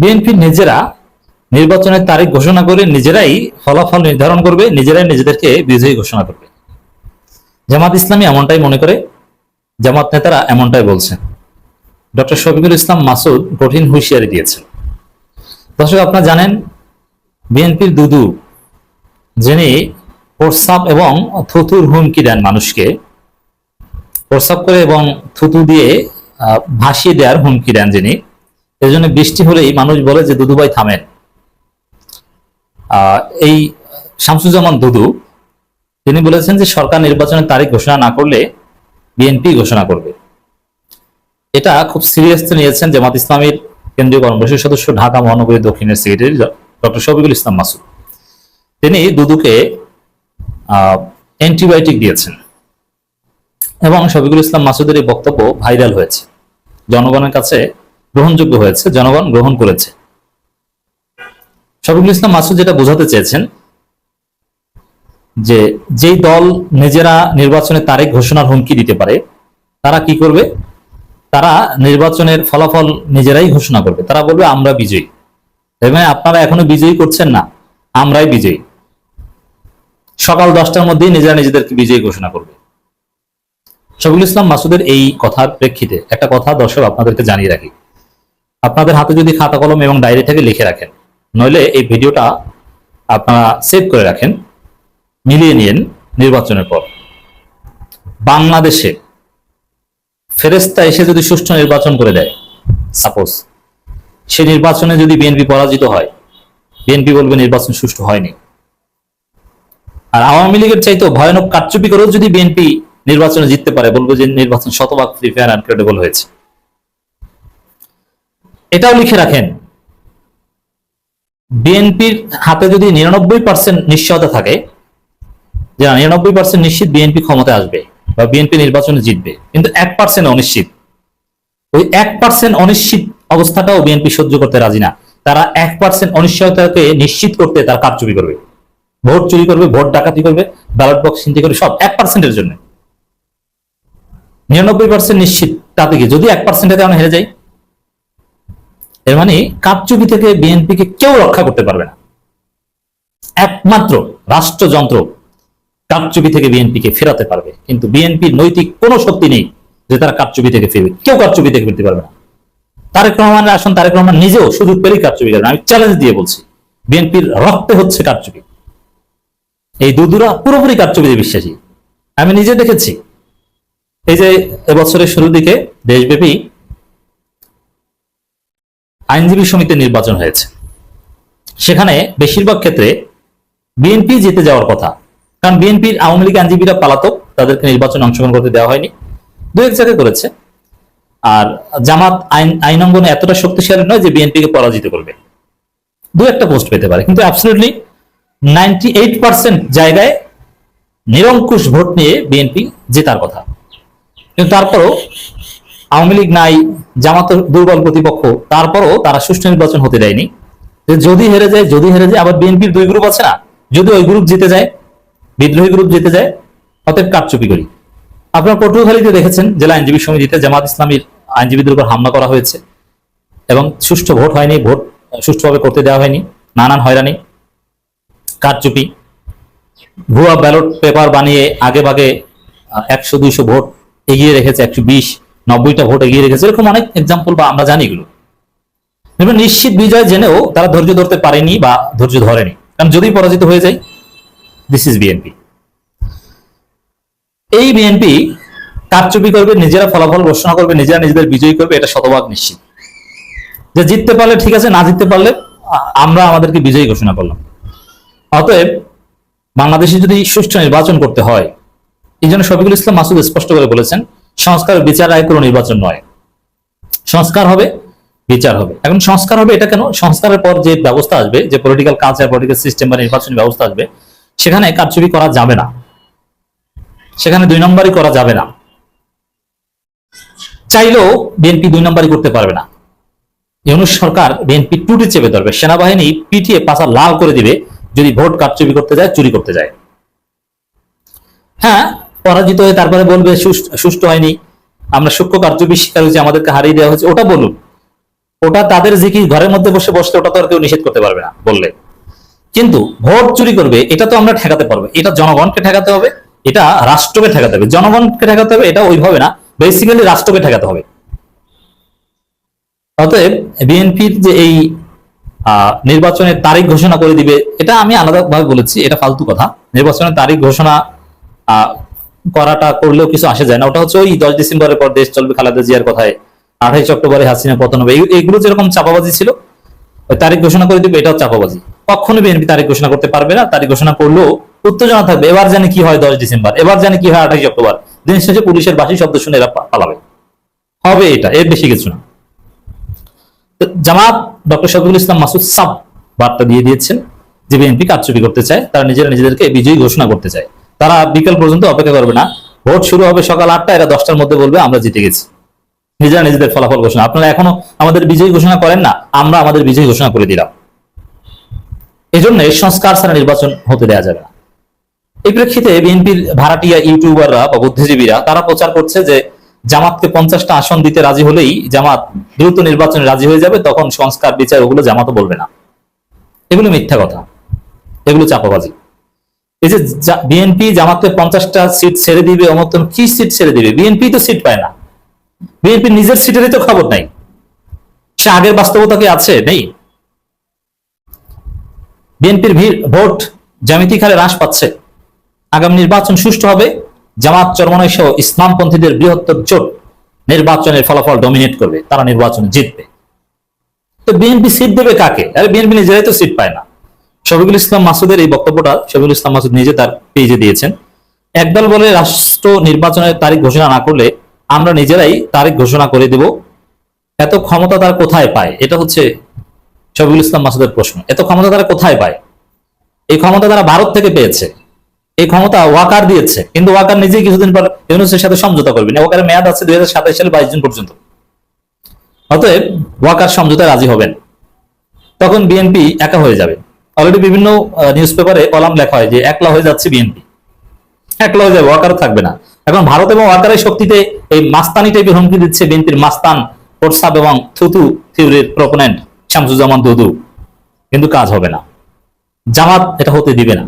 BNP নিজেরা নির্বাচনের তারিখ ঘোষণা করে নিজেরাই ফলাফল নির্ধারণ করবে, নিজেরাই নিজেদেরকে বিজয়ী ঘোষণা করবে। জামাত ইসলামী এমনটাই মনে করে, জামাত নেতারা এমনটাই বলছেন। ডক্টর শফিকুল ইসলাম মাসুদ কঠিন হুঁশিয়ারি দিয়েছেন। দর্শক, আপনারা জানেন, বিএনপির দুদু, যিনি প্রস্রাব এবং থুতুর হুমকি দেন মানুষকে, প্রস্রাব করে এবং থুতু দিয়ে ভাসিয়ে দেওয়ার হুমকি দেন যিনি এই জন্য বৃষ্টি হলেই মানুষ বলে যে দুদুভাই থামেন। এই শামসুজ্জামান দুদু তিনি বলেছেন যে, সরকার নির্বাচনের তারিখ ঘোষণা না করলে বিএনপি ঘোষণা করবে। এটা খুব সিরিয়াসলি নিয়েছেন জামাত ইসলামের কেন্দ্রীয় কর্মসূচির সদস্য ঢাকা মহানগরী দক্ষিণের সেক্রেটারি ডক্টর শফিকুল ইসলাম মাসুদ। তিনি দুদুকে অ্যান্টিবায়োটিক দিয়েছেন এবং শফিকুল ইসলাম মাসুদের এই বক্তব্য ভাইরাল হয়েছে। জনগণের কাছে গ্রহণযোগ্য হয়েছে, জনগণ গ্রহণ করেছে। শফিকুল ইসলাম মাসুদ যেটা বোঝাতে চেয়েছেন, যে যেই দল নিজেরা নির্বাচনের তারিখ ঘোষণার হুমকি দিতে পারে, তারা কি করবে? তারা নির্বাচনের ফলাফল নিজেরাই ঘোষণা করবে। তারা বলবে, আমরা বিজয়ী। এবং আপনারা এখনও বিজয়ী করছেন না, আমরাই বিজয়ী। সকাল দশটার মধ্যেই নিজেরা নিজেদেরকে বিজয়ী ঘোষণা করবে। শফিকুল ইসলাম মাসুদের এই কথার প্রেক্ষিতে একটা কথা দর্শক আপনাদেরকে জানিয়ে রাখি। আপনাদের হাতে যদি খাতা কলম এবং ডায়েরি থেকে লিখে রাখেন, নইলে এই ভিডিওটা আপনারা সেভ করে রাখেন, মিলিয়ে নিন নির্বাচনের পর। বাংলাদেশে ফেরেস্তা এসে যদি সুষ্ঠু নির্বাচন করে দেয় সাপোজ সে নির্বাচনে যদি বিএনপি পরাজিত হয় বিএনপি বলবে নির্বাচন সুষ্ঠু হয়নি। আর আওয়ামী লীগের চাইতেও ভয়ানক কারচুপি করেও যদি বিএনপি নির্বাচনে জিততে পারে, বলব যে নির্বাচন শতভাগ ফ্রি ফেয়ার অ্যান্ড ক্রেডিবল হয়েছে। এটাও লিখে রাখেন। বিএনপির হাতে যদি নিরানব্বই পার্সেন্ট নিশ্চয়তা থাকে, যে নিরানব্বই পার্সেন্ট নিশ্চিত বিএনপি ক্ষমতায় আসবে বা বিএনপি নির্বাচনে জিতবে, কিন্তু এক পার্সেন্ট অনিশ্চিত। ওই এক পার্সেন্ট অনিশ্চিত অবস্থাটাও বিএনপি সহ্য করতে রাজি না। তারা এক পার্সেন্ট অনিশ্চয়তাকে নিশ্চিত করতে তারা কারচুপি করবে? ভোট চুরি করবে, ভোট ডাকাতি করবে, ব্যালট বক্স চিন্তা করবে, সব এক পার্সেন্টের জন্য। নিরানব্বই পার্সেন্ট নিশ্চিত, তাতে কি? যদি এক পার্সেন্টে আমরা হেরে যাই এর মানে কারচুপি থেকে বিএনপিকে কেউ রক্ষা করতে পারবে না। একমাত্র রাষ্ট্রযন্ত্র কারচুপি থেকে বিএনপিকে ফেরাতে পারবে। কিন্তু বিএনপির নৈতিক কোনো শক্তি নেই যে তারা কারচুপি থেকে ফিরবে। কেউ কারচুপি থেকে ফিরতে পারবে না। তারেক রহমানের আসন, তারেক রহমান নিজেও সুযোগ পেলেই কারচুপি করেন আমি চ্যালেঞ্জ দিয়ে বলছি, বিএনপির রক্তে হচ্ছে কাপচুপি। এই দুদুরা পুরোপুরি কারচুপিতে বিশ্বাসী। আমি নিজে দেখেছি। এই যে এবছরের শুরুর দিকে দেশব্যাপী আইনজীবী সমিতির নির্বাচন হয়েছে। সেখানে বেশিরভাগ ক্ষেত্রে বিএনপি জিতে যাওয়ার কথা। কারণ বিএনপির আওয়ামী লীগ আইনজীবীরা পলাতক তাদেরকে নির্বাচনে অংশগ্রহণ করতে দেওয়া হয়নি। দু এক জায়গায় করেছে। আর জামাত আইন আইন অঙ্গনে এতটা শক্তিশালী নয় যে বিএনপিকে পরাজিত করবে। দু একটা পোস্ট পেতে পারে, কিন্তু অ্যাবসলিউটলি নাইনটি এইট পার্সেন্ট জায়গায় নিরঙ্কুশ ভোট নিয়ে বিএনপি জেতার কথা। কিন্তু তারপরও আওয়ামী লীগ নাই, জামাত দুর্বল প্রতিপক্ষ, তারপরও তারা সুষ্ঠু নির্বাচন হতে দেয়নি। যদি হেরে যায়, যদি হেরে যায়, আবার বিএনপির দুই গ্রুপ আছে না? যদি ওই গ্রুপ জিতে যায়, বিদ্রোহী গ্রুপ জিতে যায়, অতএব কারচুপি করি। আপনার পটুয়াখালীতে দেখেছেন, জেলা আইনজীবী সমিতিতে জামাত ইসলামীর আইনজীবীদের উপর হামলা করা হয়েছে এবং সুষ্ঠু ভোট হয়নি, ভোট সুষ্ঠুভাবে করতে দেওয়া হয়নি, নানান হয়রানি, কারচুপি, ভুয়া ব্যালট পেপার বানিয়ে আগে ভাগে একশো, দুইশো ভোট এগিয়ে রেখেছে, একশো বিশ নব্বইটা ভোট এগিয়ে রেখেছে, এরকম অনেক এক্সাম্পল বা আমরা জানি এগুলো। নিশ্চিত বিজয় জেনেও তারা ধৈর্য ধরতে পারেনি বা ধৈর্য ধরেনি। কারণ যদি পরাজিত হয়ে যায় দিস ইজ বিএনপি এই বিএনপি কারচুপি করবে, নিজেরা ফলাফল ঘোষণা করবে, নিজেরা নিজেদের বিজয়ী করবে, এটা শতভাগ নিশ্চিত। যে জিততে পারলে ঠিক আছে, না জিততে পারলে আমরা আমাদেরকে বিজয়ী ঘোষণা করলাম। অতএব বাংলাদেশে যদি সুষ্ঠু নির্বাচন করতে হয়, এই জন্য শফিকুল ইসলাম মাসুদ স্পষ্ট করে বলেছেন সংস্কার বিচার আয় কোনো নির্বাচন নয়। সংস্কার হবে, বিচার হবে। এখন সংস্কার হবে এটা কেন? সংস্কারের পর যে ব্যবস্থা আসবে, যে পলিটিক্যাল কালচার পলিটিক্যাল সিস্টেম বা নির্বাচনী ব্যবস্থা আসবে, সেখানে কারচুপি করা যাবে না। সেখানে দুই নম্বরই করা যাবে না। চাইলেও বিএনপি দুই নম্বরই করতে পারবে না। ইউনুস সরকার বিএনপি টুটি চেপে ধরবে। সেনাবাহিনী পিটিয়ে পাশা লাল করে দিবে, যদি ভোট কারচুপি করতে যায়, চুরি করতে যায়। হ্যাঁ পরাজিত হয়ে তারপরে বলবে সুষ্ঠু হয়নি। আমরা সূক্ষ্ম কার্যবি শিকার হয়েছে আমাদেরকে হারিয়ে দেওয়া হয়েছে, ওটা বলুন। ওটা তাদের যে কি ঘরের মধ্যে বসে বসতে ওটা তো আর কেউ নিষেধ করতে পারবে না, বললে। কিন্তু ভোট চুরি করবে, এটা তো আমরা ঠেকাতে পারব। এটা জনগণকে ঠেকাতে হবে, এটা রাষ্ট্রকে ঠেকাতে হবে। জনগণকে ঠেকাতে হবে, এটা ওইভাবে না বেসিক্যালি রাষ্ট্রকে ঠেকাতে হবে। অতএব বিএনপির যে এই নির্বাচনের তারিখ ঘোষণা করে দিবে, এটা আমি আলাদাভাবে বলেছি, এটা ফালতু কথা। নির্বাচনের তারিখ ঘোষণা করাটা করলেও কিছু আসে যায় না। ওটা হচ্ছে ওই দশ ডিসেম্বরের পর দেশ চলবে খালেদা জিয়ার কথায়। আঠাইশ অক্টোবরে হাসিনা পতন হবে। এই- এইগুলো যেরকম চাপাবাজি ছিল তারিখ ঘোষণা করে দিবে, এটাও চাপাবাজি কখনো বিএনপি তারিখ ঘোষণা করতে পারবে না, তারিখ ঘোষণা করলেও উত্তেজনা থাকবে। এবার জানি কি হয় দশ ডিসেম্বর, এবার জানি কি হয় আঠাইশ অক্টোবর। দিন শেষে পুলিশের বাসি শব্দ শুনে এরা পালাবে। হবে এটা, এর বেশি কিছু না। জামাত ডক্টর শফিকুল ইসলাম মাসুদ সাব বার্তা দিয়ে দিয়েছেন যে বিএনপি কারচুপি করতে চায়, তারা নিজেরা নিজেদেরকে বিজয়ী ঘোষণা করতে চায়। তারা বিকেল পর্যন্ত অপেক্ষা করবে না। ভোট শুরু হবে সকাল আটটা এরা দশটার মধ্যে বলবে, আমরা জিতে গেছি। নিজেরা নিজেদের ফলাফল ঘোষণা। আপনারা এখনও আমাদের বিজয়ী ঘোষণা করেন না, আমরা আমাদের বিজয়ী ঘোষণা করে দিলাম। এই জন্য সংস্কার ছাড়া নির্বাচন হতে দেওয়া যাবে না। এই প্রেক্ষিতে বিএনপির ভাড়াটিয়া ইউটিউবাররা বা বুদ্ধিজীবীরা, তারা প্রচার করছে যে জামাতকে পঞ্চাশটা আসন দিতে রাজি হলেই জামাত দ্রুত নির্বাচনে রাজি হয়ে যাবে, তখন সংস্কার বিচার ওগুলো জামাতও বলবে না। এগুলো মিথ্যা কথা। এগুলো চাপাবাজি। এই যে বিএনপি জামাতকে পঞ্চাশটা সিট ছেড়ে দিবে অমতন কি সিট ছেড়ে দিবে? বিএনপি তো সিট পায় না। বিএনপি নিজের সিটেরই তো খবর নাই। সে আগের বাস্তবতা কি আছে? নেই। বিএনপির ভিড় ভোট জ্যামিতিক হারে হ্রাস পাচ্ছে। আগামী নির্বাচন সুষ্ঠু হবে। জামাত চরমনাই সহ ইসলামপন্থীদের বৃহত্তর জোট নির্বাচনের ফলাফল ডমিনেট করবে। তারা নির্বাচনে জিতবে। তো বিএনপি সিট দেবে কাকে? আরে বিএনপি নিজেরাই তো সিট পায় না। শফিকুল ইসলাম মাসুদের এই বক্তব্যটা শফিকুল ইসলাম মাসুদ নিজে তার পেজে দিয়েছেন। একদল বলে রাষ্ট্র নির্বাচনের তারিখ ঘোষণা না করলে আমরা নিজেরাই তারিখ ঘোষণা করে দেব। এত ক্ষমতা তারা কোথায় পায়? এটা হচ্ছে শফিকুল ইসলাম মাসুদের প্রশ্ন। এত ক্ষমতা তারা কোথায় পায়? এই ক্ষমতা তারা ভারত থেকে পেয়েছে। এই ক্ষমতা ওয়াকার দিয়েছে। কিন্তু ওয়াকার নিজেই কিছুদিন পর ইউনুসের সাথে সমঝোতা করবেন না। ওয়াকারের মেয়াদ আছে দুই সালে বাইশ জুন পর্যন্ত। অতএব ওয়াকার সমঝোতায় রাজি হবেন। তখন বিএনপি একা হয়ে যাবে। অলরেডি বিভিন্ন নিউজ পেপারে কলাম লেখা হয় যে একলা হয়ে যাচ্ছে বিএনপি একলা হয়ে যাবে ওয়াকার থাকবে না। এখন ভারত এবং ওয়াকারের শক্তিতে এই মাস্তানি টাইপের হুমকি দিচ্ছে বিএনপির মাস্তান প্রসাব এবং থুতু থিওরির প্রপোনেন্ট শামসুজ্জামান দুদু। কিন্তু কাজ হবে না। জামাত এটা হতে দিবে না।